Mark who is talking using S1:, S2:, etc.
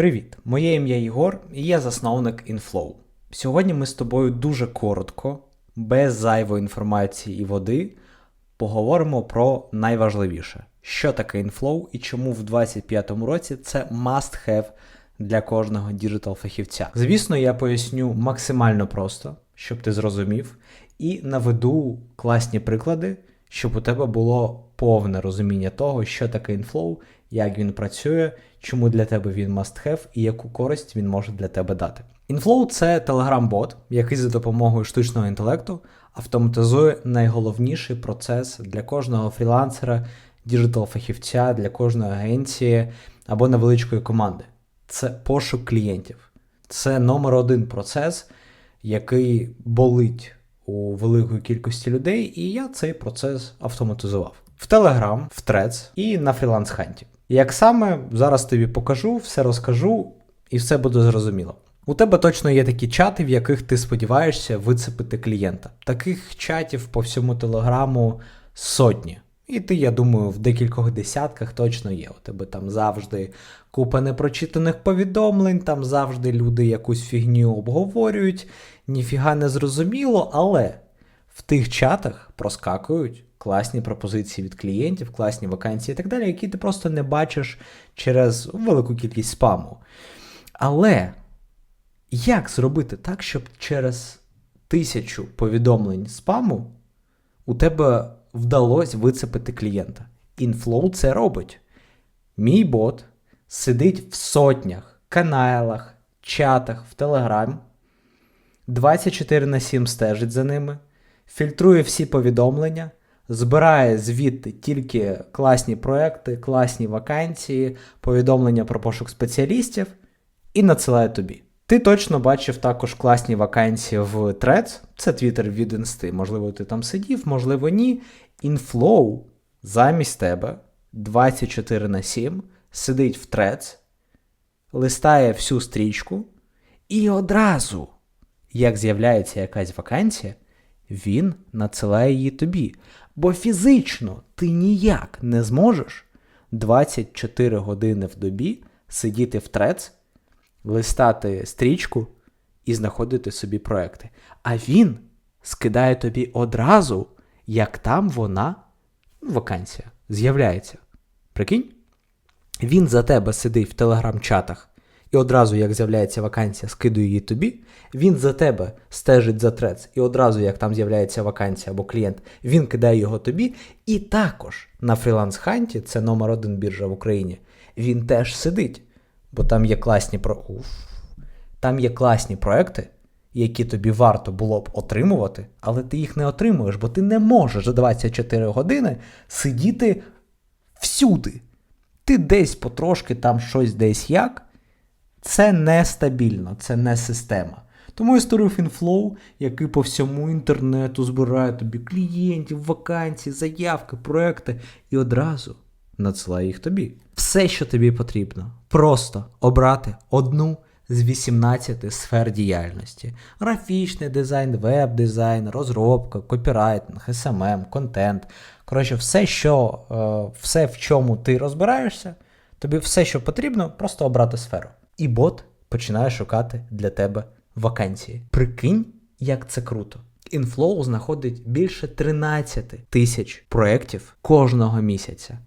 S1: Привіт! Моє ім'я Єгор і я засновник Inflow. Сьогодні ми з тобою дуже коротко, без зайвої інформації і води, поговоримо про найважливіше, що таке Inflow і чому в 2025 році це must have для кожного діджитал-фахівця. Звісно, я поясню максимально просто, щоб ти зрозумів, і наведу класні приклади, щоб у тебе було повне розуміння того, що таке Inflow, як він працює, чому для тебе він must have і яку користь він може для тебе дати. Inflow це Telegram-бот, який за допомогою штучного інтелекту автоматизує найголовніший процес для кожного фрілансера, діджитал-фахівця, для кожної агенції або невеличкої команди. Це пошук клієнтів. Це номер один процес, який болить у великої кількості людей, і я цей процес автоматизував в Telegram, в Threads і на Hunt. Як саме зараз тобі покажу, все розкажу і все буде зрозуміло. У тебе точно є такі чати, в яких ти сподіваєшся вицепити клієнта. Таких чатів по всьому телеграму сотні. І ти, я думаю, в декількох десятках точно є. У тебе там завжди купа непрочитаних повідомлень, там завжди люди якусь фігню обговорюють, ніфіга не зрозуміло, але в тих чатах проскакують класні пропозиції від клієнтів, класні вакансії і так далі, які ти просто не бачиш через велику кількість спаму. Але як зробити так, щоб через тисячу повідомлень спаму у тебе вдалося вицепити клієнта? Inflow це робить. Мій бот сидить в сотнях каналах, чатах в Telegram, 24 на 7 стежить за ними, фільтрує всі повідомлення, збирає звідти тільки класні проекти, класні вакансії, повідомлення про пошук спеціалістів і надсилає тобі. Ти точно бачив також класні вакансії в Threads, це твіттер від інсти. Можливо, ти там сидів, можливо, ні. Inflow замість тебе 24 на 7 сидить в Threads, листає всю стрічку, і одразу, як з'являється якась вакансія, він надсилає її тобі. Бо фізично ти ніяк не зможеш 24 години в добі сидіти в Threads, листати стрічку і знаходити собі проекти. А він скидає тобі одразу, як там вона, ну, вакансія, з'являється. Прикинь? Він за тебе сидить в телеграм-чатах і одразу, як з'являється вакансія, скидує її тобі. Він за тебе стежить за трец, і одразу, як там з'являється вакансія або клієнт, він кидає його тобі. І також на фріланс-ханті, це номер один біржа в Україні, він теж сидить. Бо там є класні про. Уф. Там є класні проекти, які тобі варто було б отримувати, але ти їх не отримуєш, бо ти не можеш за 24 години сидіти всюди. Ти десь потрошки там щось десь як. Це нестабільно, це не система. Тому я створив Inflow, який по всьому інтернету збирає тобі клієнтів, вакансії, заявки, проекти і одразу надсилає їх тобі. Все, що тобі потрібно, просто обрати одну з 18 сфер діяльності: графічний дизайн, веб-дизайн, розробка, копірайтинг, SMM, контент. Коротше, все, що, е, все, в чому ти розбираєшся, тобі все, що потрібно, просто обрати сферу. І бот починає шукати для тебе вакансії. Прикинь, як це круто. Inflow знаходить більше 13 тисяч проєктів кожного місяця.